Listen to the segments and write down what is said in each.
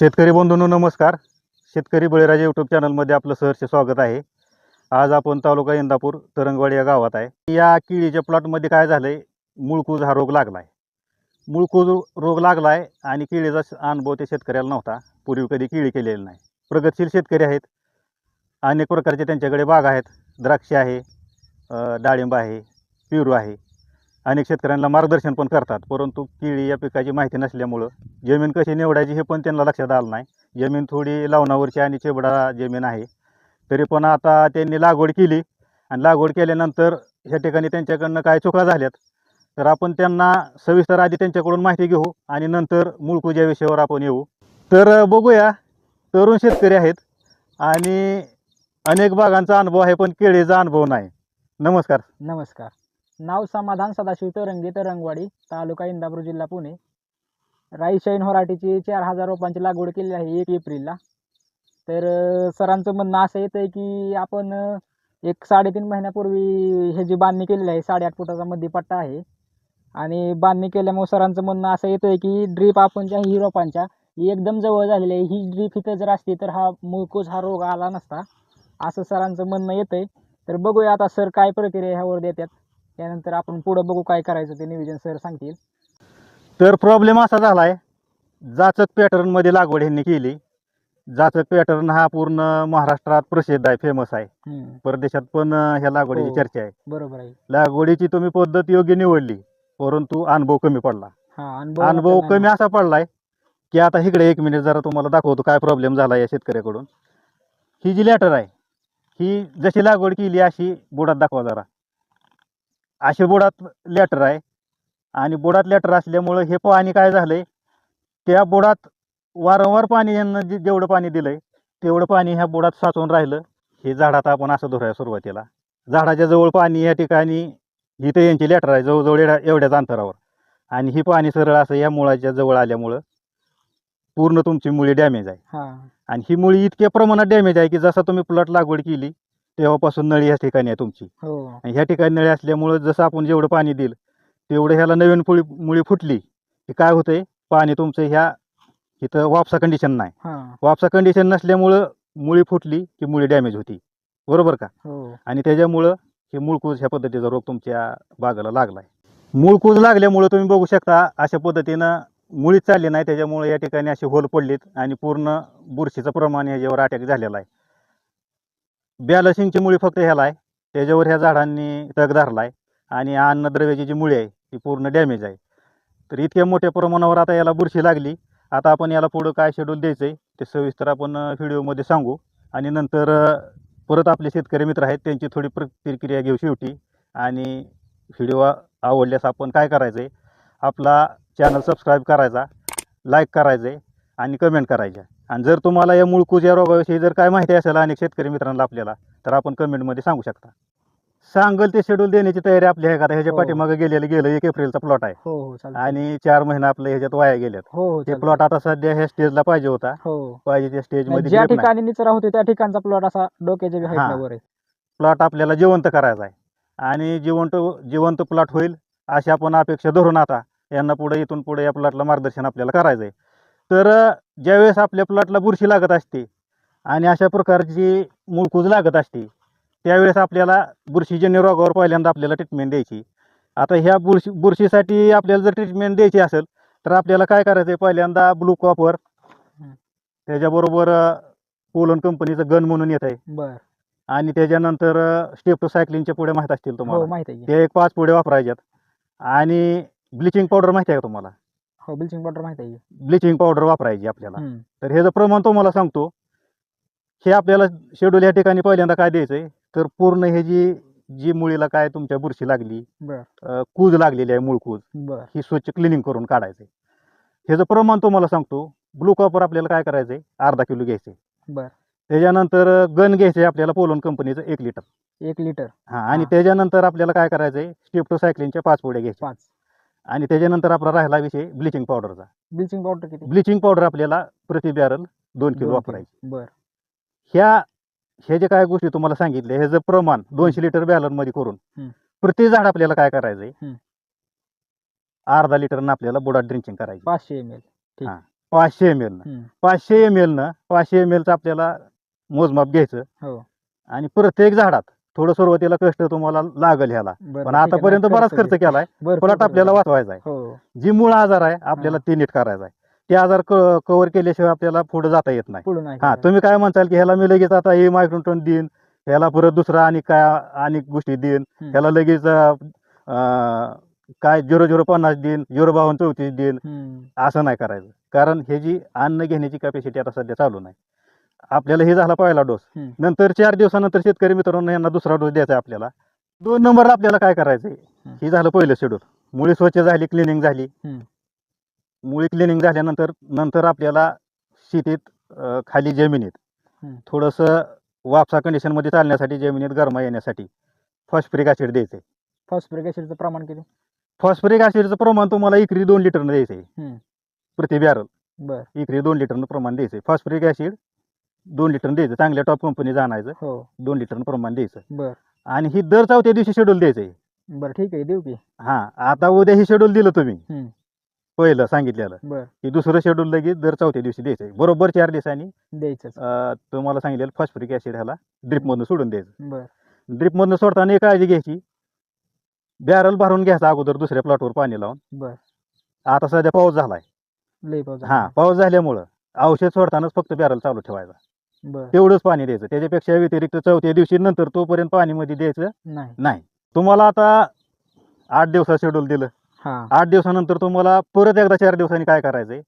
शेतकरी बंधूंनो नमस्कार. शेतकरी बळीराजा यूट्यूब चॅनलमध्ये आपलं सहर्ष स्वागत आहे. आज आपण तालुका इंदापूर तरंगवाडी या गावात आहे. या केळीच्या प्लॉटमध्ये काय झालं आहे मुळकूज हा रोग लागला आहे मुळकूज रोग लागला आहे आणि केळीचा अनुभव त्या शेतकऱ्याला नव्हता. पूर्वी कधी केळी केलेली नाही. प्रगतशील शेतकरी आहेत. अनेक प्रकारचे त्यांच्याकडे बाग आहेत. द्राक्ष आहे डाळिंब आहे पेरू आहे. अनेक शेतकऱ्यांना मार्गदर्शन पण करतात. परंतु केळी या पिकाची माहिती नसल्यामुळं जमीन कशी निवडायची हे पण त्यांना लक्षात आलं नाही. जमीन थोडी लावणावरची आणि चेबडा जमीन आहे. तरी पण आता त्यांनी लागवड केली आणि लागवड केल्यानंतर ह्या ठिकाणी त्यांच्याकडनं काय चुका झाल्यात तर आपण त्यांना सविस्तर आधी त्यांच्याकडून माहिती घेऊ आणि नंतर मुळकूज या विषयावर आपण येऊ. तर बघूया तरुण शेतकरी आहेत आणि अनेक भागांचा अनुभव आहे पण केळीचा अनुभव नाही. नमस्कार. नमस्कार. नाव समाधान सदाशिव तरंगे तरंगवाडी तालुका इंदापूर जिल्हा पुणे. राईशाईन होराटीची चार हजार रोपांची लागवड केली आहे एक एप्रिलला. तर सरांचं म्हणणं असं येतं आहे की आपण एक साडेतीन महिन्यापूर्वी ह्याची बांधणी केलेली आहे साडेआठ फुटाचा मध्ये पट्टा आहे. आणि बांधणी केल्यामुळे सरांचं म्हणणं असं येतं आहे की ड्रीप आपण ज्या ही रोपांच्या ही एकदम जवळ झालेली आहे ही ड्रीप इथं जर असती तर हा मुळकूस हा रोग आला नसता असं सरांचं म्हणणं येतं आहे तर बघूया आता सर काय प्रक्रिया ह्यावर देतात. त्यानंतर आपण पुढं बघू काय करायचं ते नियोजन सर सांगतील. तर प्रॉब्लेम असा झाला आहे जाचक पॅटर्नमध्ये लागवड ह्यांनी केली. जाचक पॅटर्न हा पूर्ण महाराष्ट्रात प्रसिद्ध आहे फेमस आहे. परदेशात पण ह्या लागवडीची हो. चर्चा आहे. बरोबर आहे. लागवडीची तुम्ही पद्धत योग्य निवडली परंतु अनुभव कमी पडला. हा अनुभव कमी असा पडलाय की आता इकडे एक मिनिट जरा तुम्हाला दाखवतो काय प्रॉब्लेम झाला या शेतकऱ्याकडून. ही जी लॅटर आहे ही जशी लागवड केली अशी बुडात दाखवा जरा. अशी बुडात लॅटर आहे. आणि बुडात लॅटर असल्यामुळं हे पाणी काय झालंय? त्या बुडात वारंवार पाणी यांना जे जेवढं पाणी दिलंय तेवढं पाणी ह्या बुडात साचून राहिलं. हे झाडात आपण असं धरूया सुरुवातीला. झाडाच्या जवळ पाणी या ठिकाणी इथे यांची लॅटर आहे जवळजवळ एवढ्या एवढ्याच अंतरावर. आणि ही पाणी सरळ असं या मुळाच्या जवळ आल्यामुळं पूर्ण तुमची मुळी डॅमेज आहे. आणि ही मुळी इतक्या प्रमाणात डॅमेज आहे की जसं तुम्ही प्लॉट लागवड केली तेव्हापासून नळी ह्या ठिकाणी आहे तुमची. हो. आणि ह्या ठिकाणी नळी असल्यामुळं जसं आपण जेवढं पाणी देईल तेवढं ह्याला नवीन फुळी मुळी फुटली. की काय होतंय? पाणी तुमचं ह्या इथं वापसा कंडिशन नाही. हा. वापसा कंडिशन नसल्यामुळं मुळी फुटली की मुळी डॅमेज होती. बरोबर का? हो. आणि त्याच्यामुळं हे मुळकूज ह्या पद्धतीचा रोग तुमच्या बागाला लागलाय. मुळकूज लागल्यामुळं तुम्ही बघू शकता अशा पद्धतीनं मुळीच चालली नाही. त्याच्यामुळे या ठिकाणी असे होल पडलेत आणि पूर्ण बुरशीचं प्रमाण ह्याच्यावर अटॅक झालेला आहे. बॅलसिंगची मुळी फक्त ह्याला आहे. त्याच्यावर ह्या झाडांनी तग धरला आहे आणि अन्नद्रव्याची जी मुळी आहे ती पूर्ण डॅमेज आहे. तर इतक्या मोठ्या प्रमाणावर आता याला बुरशी लागली. आता आपण याला पुढं काय शेड्यूल द्यायचं आहे ते सविस्तर आपण व्हिडिओमध्ये सांगू. आणि नंतर परत आपले शेतकरी मित्र आहेत त्यांची थोडी प्रतिक्रिया घेऊ शेवटी. आणि व्हिडिओ आवडल्यास आपण काय करायचं आहे आपला चॅनल सबस्क्राईब करायचा लाईक करायचं आहे आणि कमेंट करायच्या. आणि जर तुम्हाला या मुळकूज या रोगाविषयी जर काय माहिती असेल अनेक शेतकरी मित्रांना आपल्याला तर आपण कमेंटमध्ये सांगू शकता. सांगल ते शेड्यूल देण्याची तयारी आपली आहे का? आता ह्याच्या हो. पाठीमागं गेलेलं गेलं एक एप्रिलचा प्लॉट आहे. हो हो आणि चार महिने आपलं ह्याच्यात वाया गेल्यात. हो हो ते. प्लॉट आता सध्या ह्या स्टेजला पाहिजे होता. हो. पाहिजे त्या नाही, स्टेजमध्ये ज्या ठिकाणी निचरा होते त्या ठिकाणचा प्लॉट असा डोक्याच्या हा. हाईटला वर आहे. प्लॉट आपल्याला जिवंत करायचा आहे. आणि जिवंत जिवंत प्लॉट होईल अशी आपण अपेक्षा धरून आता यांना पुढे इथून पुढे या प्लॉटला मार्गदर्शन आपल्याला करायचं आहे तर अ, ज्यावेळेस आपल्या प्लॉटला बुरशी लागत असते आणि अशा प्रकारची मुळकूज लागत असते त्यावेळेस आपल्याला बुरशीजन्य रोगावर पहिल्यांदा आपल्याला ट्रीटमेंट द्यायची. आता ह्या बुरशी बुरशीसाठी आपल्याला जर ट्रीटमेंट द्यायची असेल तर आपल्याला काय करायचं आहे पहिल्यांदा ब्लू कॉपर हं. त्याच्याबरोबर पोलन कंपनीचं गन म्हणून येत आहे बर. आणि त्याच्यानंतर स्टेप्टोसायक्लिनच्या पुढे माहीत असतील हो तुम्हाला की. ते एक पाच पुढे वापरायच्यात. आणि ब्लिचिंग पावडर माहिती आहे का तुम्हाला? हो ब्लिचिंग पावडर माहिती आहे. ब्लिचिंग पावडर वापरायची आपल्याला. हम्म. तर ह्याचं प्रमाण तुम्हाला सांगतो. हे आपल्याला शेड्यूल या ठिकाणी पहिल्यांदा काय द्यायचंय? तर पूर्ण हे जी जी मुळीला काय तुमच्या बुरशी लागली बर. अं, कूज लागलेली आहे मूळकूज बर. ही स्वच्छ क्लिनिंग करून काढायचंय. ह्याचं प्रमाण तुम्हाला सांगतो. ब्लू कॉपर आपल्याला काय करायचंय? अर्धा किलो घ्यायचंय. बर. त्याच्यानंतर गन घ्यायचंय आपल्याला पोलन कंपनीचं एक लिटर. एक लिटर. हा आणि हा. त्याच्यानंतर आपल्याला काय करायचंय? स्टेप्टोसायक्लिनच्या पाच पुढे घ्यायच्या. पाच. आणि त्याच्यानंतर आपला राहिला विषय ब्लिचिंग पावडरचा ब्लिचिंग पावडर किती? ब्लिचिंग पावडर आपल्याला प्रति बॅरल दोन किलो वापरायची. बर. ह्या ह्या जे काय गोष्टी तुम्हाला सांगितल्या ह्याचं प्रमाण दोनशे लिटर बॅलरमध्ये करून. प्रति झाड आपल्याला काय करायचंय. अर्धा लिटरनं आपल्याला बुडात ड्रिंचिंग करायची. पाचशे एम एल हा. पाचशे एम एल हम्म. पाचशे एम एल न पाचशे एम एलचं आपल्याला मोजमाप घ्यायचं. हो. आणि प्रत्येक झाडात थोडं सुरुवातीला कष्ट तुम्हाला लागल ह्याला पण. आतापर्यंत बराच खर्च केलाय खर्च आपल्याला. वाचवायचा आहे हो जी मूळ आजार आहे आपल्याला ते नीट करायचा आहे ते आजार कव्हर केल्याशिवाय आपल्याला पुढे जाता येत नाही हा. तुम्ही काय म्हणताल की ह्याला मी लगेच आता हे मायक्रोटन देईन ह्याला परत दुसरा आणि काय आणि गोष्टी देईन. ह्याला लगेच काय झिरो झिरो पन्नास देईन झिरो बावन्न चौतीस देईन. असं नाही करायचं कारण हे जी अन्न घेण्याची कॅपॅसिटी आता सध्या चालू नाही आपल्याला हे झाला पहिला डोस. हम्म. नंतर चार दिवसानंतर शेतकरी मित्रांनो यांना दुसरा डोस द्यायचा आहे आपल्याला. दोन नंबरला आपल्याला काय करायचं. हे झालं पहिलं शेड्यूल मुळी स्वच्छ झाली क्लिनिंग झाली. हम्म. मुळी क्लिनिंग झाल्यानंतर नंतर आपल्याला शेतीत अं, खाली जमिनीत हम्म. थोडंसं वापसा कंडिशनमध्ये चालण्यासाठी जमिनीत गरमा येण्यासाठी फॉस्फरिक ॲसिड द्यायचं आहे फॉस्फरिक ऍसिडचं प्रमाण किती? फॉस्फरिक ॲसिडचं प्रमाण तुम्हाला इकरी दोन लिटरनं द्यायचं आहे हम्म. प्रति बॅरल बर. इकरी दोन लिटरनं प्रमाण द्यायचं आहे फॉस्फरिक ॲसिड दोन लिटर द्यायचं चांगल्या टॉप कंपनीचं आणायचं हो. दोन लिटरनं प्रमाण द्यायचं. बर. आणि ही दर चौथ्या दिवशी शेड्यूल द्यायचं आहे बर ठीक आहे देऊ की. हां आता उद्या ही शेड्यूल दिलं तुम्ही. हम्म. पहिलं सांगितलेलं. बर. की दुसरं शेड्यूल लगेच दर चौथ्या दिवशी द्यायचं आहे बरोबर चार दिवसांनी द्यायचंच. अं, तुम्हाला सांगितलेलं फॉस्फरिक ॲसिड ह्याला ड्रिपमधून सोडून द्यायचं. बर. ड्रिपमधनं सोडताना एक काळजी घ्यायची. बॅरल भरून घ्यायचा अगोदर दुसऱ्या प्लॉटवर पाणी लावून. बर. आता सध्या पाऊस झालाय. लई पाऊस हा पाऊस झाल्यामुळं औषध सोडतानाच फक्त बॅरल चालू ठेवायचा. बर. तेवढंच पाणी द्यायचं. त्याच्यापेक्षा व्यतिरिक्त चौथ्या दिवशी नंतर तोपर्यंत पाणीमध्ये द्यायचं नाही. नाही. तुम्हाला आता आठ दिवसात शेड्यूल दिलं. हा. आठ दिवसानंतर तुम्हाला परत एकदा चार दिवसांनी काय करायचंय?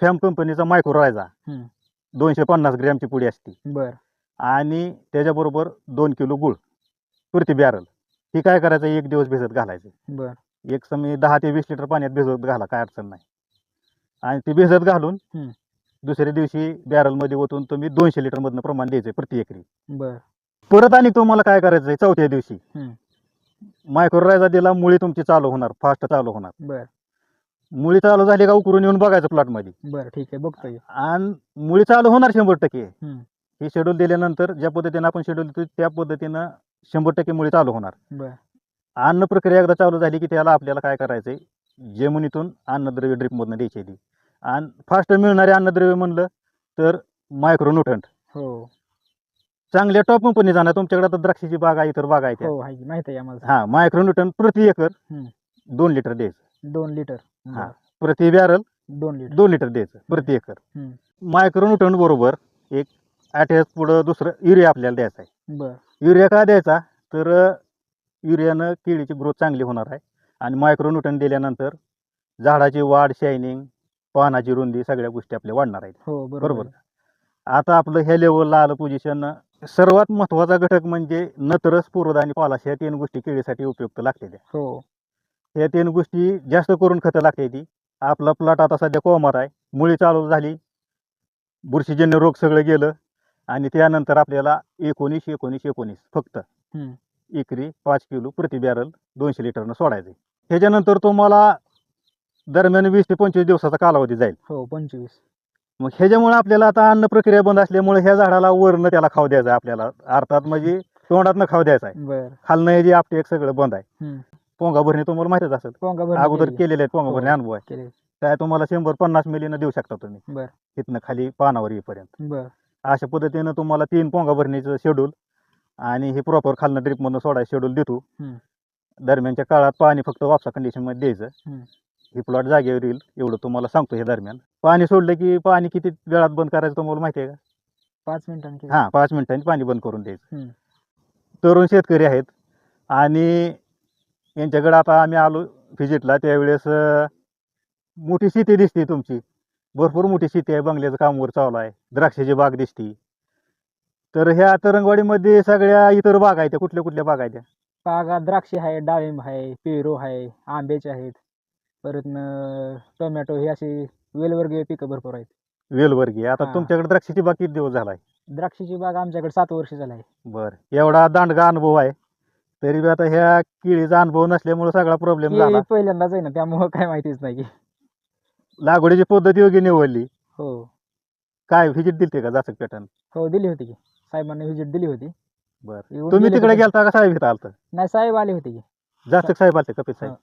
फॅम कंपनीचा मायक्रो रायझा हम्म. दोनशे पन्नास ग्रॅमची पुडी असते. बर. आणि त्याच्याबरोबर दोन किलो गुळ प्रति बॅरल. ही काय करायचं? एक दिवस भिजत घालायचं. बर. एक समजा दहा ते वीस लिटर पाण्यात भिजत घाला काय अडचण नाही. आणि ती भिजत घालून हम्म. दुसऱ्या दिवशी बॅरलमध्ये ओतून तुम्ही दोनशे लिटरमधनं प्रमाण द्यायचं प्रति एकरी. बर. परत आणि तुम्हाला काय करायचं आहे? चौथ्या दिवशी. मायक्रोरायझा दिला मुळी तुमची चालू होणार फास्ट चालू होणार. बर. मुळी चालू झाली का उकरून येऊन बघायचं प्लॉटमध्ये बर ठीक आहे बघतोय आणि मुळी चालू होणार शंभर टक्के. हे शेड्यूल दिल्यानंतर ज्या पद्धतीनं आपण शेड्यूल देतो त्या पद्धतीनं शंभर टक्के मुळी चालू होणार. अन्न प्रक्रिया एकदा चालू झाली की त्याला आपल्याला काय करायचंय? जमिनीतून अन्नद्रव्य ड्रिपमधनं द्यायची ती. आणि फास्ट मिळणारे अन्नद्रव्य म्हणलं तर मायक्रोन्युट्रंट हो. चांगल्या टॉप कंपनी जाणार. तुमच्याकडे आता द्राक्षाची बाग आहे इतर बाग आहे त्या. हो आहे की माहिती आहे आम्हाला. हा मायक्रोन्युट्रन प्रति एकर हम्म. दोन लिटर द्यायचं. दोन लिटर हा. बर. प्रति बॅरल दोन लिटर दोन लिटर द्यायचं प्रति एकर. हम्म. मायक्रोन्युट्रन बरोबर एक अटॅच पुढं दुसरं युरिया आपल्याला द्यायचा आहे. बर. युरिया का द्यायचा? तर युरियानं केळीची ग्रोथ चांगली होणार आहे. आणि मायक्रोन्युट्रन दिल्यानंतर झाडाची वाढ शायनिंग पानाची रुंदी सगळ्या गोष्टी आपल्या वाढणार आहेत. हो बरोबर. आता आपलं ह्या लेवलला आलं पोझिशन सर्वात महत्त्वाचा घटक म्हणजे नत्रस पुरोध आणि पालाश ह्या तीन गोष्टी केळीसाठी उपयुक्त लागते त्या हो. ह्या तीन गोष्टी जास्त करून खतं लागते ती. आपला प्लॉट आता सध्या कोमार आहे. मुळी चालू झाली. बुरशीजन्य रोग सगळं गेलं. आणि त्यानंतर आपल्याला एकोणीस एकोणीस एकोणीस फक्त. हम्म. एकरी पाच किलो प्रति बॅरल दोनशे लिटरनं सोडायचे ह्याच्यानंतर तुम्हाला दरम्यान वीस ते पंचवीस दिवसाचा कालावधी जाईल. हो पंचवीस. मग ह्याच्यामुळे आपल्याला आता अन्न प्रक्रिया बंद असल्यामुळे ह्या झाडाला वरनं त्याला खाऊ द्यायचं आहे आपल्याला. अर्थात म्हणजे तोंडातनं खाऊ द्यायचा आहे. बर. खालनं हे जे आपटे सगळं बंद आहे. पोंगा भरणी तुम्हाला माहितीच असेल. पोंगा भरणी अगोदर केली. केलेले आहेत पोंगा हो. भरणी अनुभव आहे. केली. काय तुम्हाला शंभर पन्नास मिलीनं देऊ शकता तुम्ही. बर. तिथनं खाली पानावर येईपर्यंत. बर. अशा पद्धतीनं तुम्हाला तीन पोंगा भरणीचं शेड्यूल आणि हे प्रॉपर खालनं ड्रिपमधनं सोडायचं शेड्यूल देतो. हम्म. दरम्यानच्या काळात पाणी फक्त वापसा कंडिशनमध्ये द्यायचं. हम्म. हे प्लॉट जागेवर येईल एवढं तुम्हाला सांगतो हे दरम्यान. पाणी सोडलं की पाणी किती वेळात बंद करायचं तुम्हाला माहिती आहे का? पाच मिनिटांनी. हां पाच मिनिटांनी पाणी बंद करून द्यायचं. हम्म. तरुण शेतकरी आहेत आणि यांच्याकडे आता आम्ही आलो व्हिजिटला त्यावेळेस अं, मोठी शेती दिसते तुमची. भरपूर मोठी शेती आहे बंगल्याचं काम वर चालू आहे द्राक्षाची बाग दिसती. तर ह्या तरंगवाडीमध्ये सगळ्या इतर बाग आहेत त्या कुठल्या कुठल्या बाग आहेत त्या? बागा द्राक्षे आहे डाळिंब आहे पेरू आहे आंब्याचे आहेत. परत न टोमॅटो हे अशी वेलवर्गीय पिकं भरपूर आहेत. वेलवर्गीय. आता हां. तुमच्याकडे द्राक्षाची बाग किती दिवस झालाय? द्राक्षाची बाग आमच्याकडे सात वर्ष झालं आहे. बर. एवढा दांडगा अनुभव आहे. तरी बी आता ह्या केळीचा अनुभव नसल्यामुळे सगळा प्रॉब्लेम झाला. हे पहिल्यांदाच आहे ना त्यामुळं काय माहितीच नाही. लागवडीची पद्धत योग्य निवडली. हो. काय व्हिजिट दिलते का जाचक पॅटर्न हो दिली होती की. साहेबांनी व्हिजिट दिली होती. बर. येऊन तुम्ही गेले तिकडे होते. गेलता का साहेब इथं आलतं? नाही साहेब आले होते की. जाचक साहेब आलते कपिल साहेब?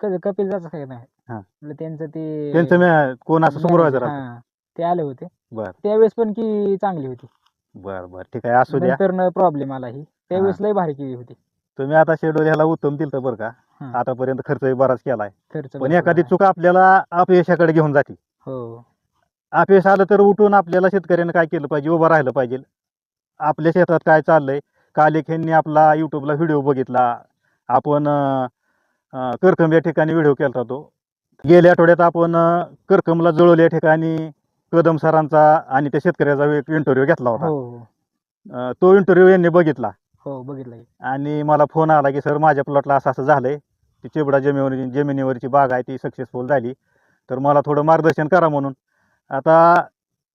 क- कपिल जायचं काय नाही हा. त्यांचं ते त्यांचं कोण असं सुपरवायझर हा, ते आले होते. बर. त्यावेळेस पण की चांगली होती. बर बर. ठीक आहे असू द्या. नंतर प्रॉब्लेम आला ही. त्यावेळेस लय भारी केली होती. तुम्ही आता शेड्यूल ह्याला उत्तम दिलं बरं का. हा. आतापर्यंत खर्चही बराच केलाय. खर्च पण भरपूर एखादी आहे. चूक आपल्याला अपयशाकडे घेऊन जाते. हो. अपयश आलं तर उठून आपल्याला शेतकऱ्यानं काय केलं पाहिजे उभं राहिलं पाहिजे. आपल्या शेतात काय चाललंय? काल एक ह्यांनी आपला युट्यूबला व्हिडिओ बघितला. आपण अं, अं, करकंब या ठिकाणी व्हिडिओ केला तो. गेल्या आठवड्यात आपण अं, करकंबला जळवली या ठिकाणी कदम सरांचा आणि त्या शेतकऱ्याचा एक इंटरव्ह्यू घेतला होता. हो हो. तो इंटरव्ह्यू यांनी बघितला. हो बघितलं. आणि मला फोन आला की सर माझ्या प्लॉटला असं असं झालंय. ती चिबडा जमिनीवर जमिनीवरची बाग आहे ती सक्सेसफुल झाली. तर मला थोडं मार्गदर्शन करा म्हणून. आता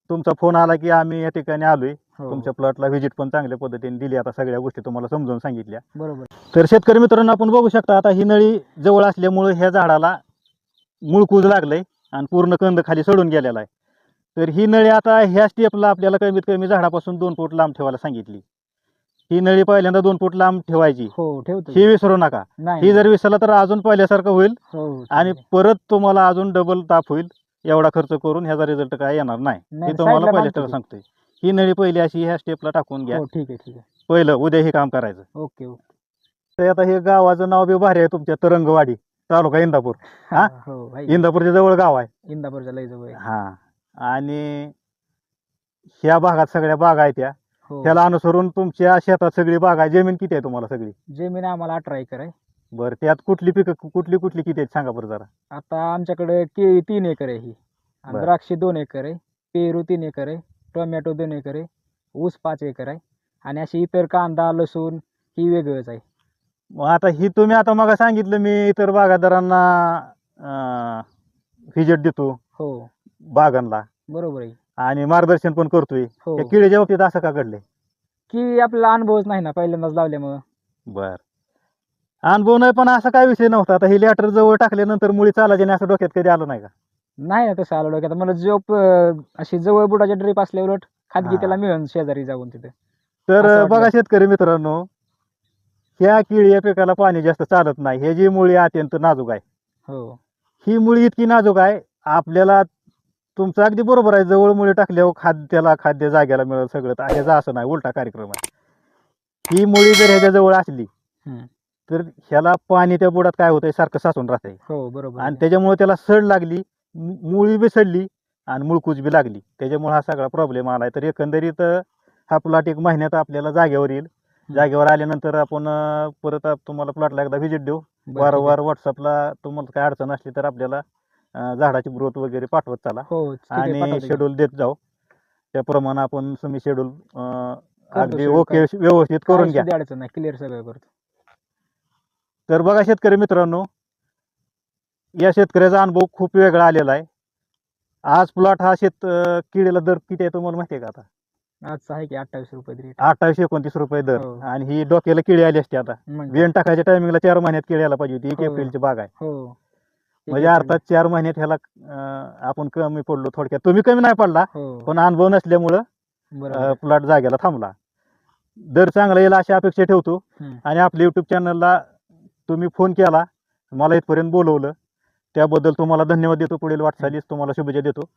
तुमचा फोन आला की आम्ही या ठिकाणी आलोय. तुमच्या प्लॉटला व्हिजिट पण चांगल्या पद्धतीने दिली. आता सगळ्या गोष्टी तुम्हाला समजावून सांगितल्या. बरोबर. तर शेतकरी मित्रांनो आपण बघू शकता आता ही नळी जवळ असल्यामुळे ह्या झाडाला मुळकूज लागलंय आणि पूर्ण कंद खाली सडून गेलेला आहे. तर ही नळी आता ह्या स्टेपला आपल्याला कमीत कमी झाडापासून दोन फूट लांब ठेवायला सांगितली. ही नळी पहिल्यांदा दोन फूट लांब ठेवायची. हो ठेवतो ही विसरू नका. ही जर विसरला तर अजून पहिल्यासारखं होईल हो हो, आणि. परत तुम्हाला अजून डबल ताप होईल. एवढा खर्च करून ह्याचा रिझल्ट काय येणार नाही. हे तुम्हाला पहिल्या. सांगतोय. ही नळी पहिली अशी ह्या स्टेपला टाकून घ्या. हो ठीक आहे ठीक आहे. पहिलं उद्या हे काम करायचं. Okay okay. तर आता हे गावाचं नाव बी भारी आहे तुमच्या तरंगवाडी तालुका इंदापूर. हा? हो? इंदापूरच्या जवळ गाव आहे. इंदापूरच्या लय जवळ आहे. हा. आणि ह्या भागात सगळ्या बागा आहेत त्या हो. त्याला अनुसरून तुमच्या शेतात सगळी बाग आहे जमीन किती आहे तुम्हाला सगळी? जमीन आम्हाला अठरा एकर आहे. बरं त्यात कुठली पिकं कुठली कुठली किती आहेत? सांगा बरं जरा. आता आमच्याकडे केळी तीन एकर आहे ही. आणि बरं. द्राक्षे दोन एकर आहे. पेरू तीन एकर आहे. टोमॅटो दोन एकर आहे ऊस पाच एकर आहे आणि अशी इतर कांदा लसूण ही वेगळंच आहे. मग आता ही तुम्ही आता मग सांगितलं मी इतर बागायतदारांना व्हिजिट देतो हो. बागांना. बरोबर आहे. आणि मार्गदर्शन पण करतोय. हो. त्या किडीच्या बाबतीत असं का घडलंय? की आपला अनुभवच नाही ना पहिल्यांदाच लावल्यामुळं. बर. अनुभव नाही पण असा काय विषय नव्हता. आता ही लॅटर जवळ टाकल्यानंतर मुळी चालायची नाही असं डोक्यात कधी आलं नाही का? नाही ना तसं आलं डोक्यात. मला जो प- अशी जवळ बुडाच्या ड्रीप असल्या उलट खाजगी हा. त्याला मिळून शेजारी जाऊन तिथे. तर वाटलं. बघा शेतकरी मित्रांनो ह्या किडी या पिकाला पाणी जास्त चालत नाही. हे जी मुळी अत्यंत नाजूक आहे. हो. ही मुळी इतकी नाजूक आहे आपल्याला तुमचं अगदी बरोबर आहे. जवळ मुळी टाकल्यावर खाद्य त्याला खाद्य जाग्याला मिळेल सगळं. तर ह्याचा असं नाही उलटा कार्यक्रम आहे. ही मुळी जर ह्याच्या जवळ असली हम्म. तर ह्याला पाणी त्या बुडात काय होतंय सारखं साचून राहतंय. हो बरोबर आणि आहे. त्याच्यामुळे त्याला सड लागली मुळी बी सडली आणि मुळकूज बी लागली. त्याच्यामुळे हा सगळा प्रॉब्लेम आलाय. तर एकंदरीत हा प्लॉट एक महिन्यात आपल्याला जागेवर येईल. जागेवर आल्यानंतर आपण परत तुम्हाला प्लॉटला एकदा व्हिजिट देऊ. वारंवार व्हॉट्सअपला तुम्हाला काय अडचण असली तर आपल्याला झाडाची ग्रोथ वगैरे पाठवत चला. हो आणि. शेड्यूल देत जाऊ. त्याप्रमाणे आपण तुम्ही शेड्यूल अगदी ओके व्यवस्थित करून घ्या. सुद्धा अडचण नाही क्लिअर सगळं करतो. तर बघा शेतकरी मित्रांनो या शेतकऱ्याचा अनुभव खूप वेगळा आलेला आहे. आज प्लॉट हा शेत किडीला दर किती आहे तुम्हाला माहिती आहे का आता? आजचं आहे की अठ्ठावीस रुपये अठ्ठावीस एकोणतीस रुपये दर. हो. आणि ही डोक्याला किडी आली असते आता. बियाण टाकायच्या टायमिंगला चार महिन्यात किडी यायला पाहिजे होती. एक हो. एप्रिलची बाग आहे. हो. म्हणजे अर्थात चार महिन्यात ह्याला अं, आपण कमी पडलो थोडक्यात. तुम्ही कमी नाही पडला हो. पण अनुभव नसल्यामुळं बरोबर प्लॉट जागेला थांबला. दर चांगला येईल अशी अपेक्षा ठेवतो. हम्म. आणि आपल्या युट्यूब चॅनलला तुम्ही फोन केला मला इथपर्यंत बोलवलं. त्याबद्दल तुम्हाला धन्यवाद देतो. पुढील वाटचालीस तुम्हाला शुभेच्छा देतो.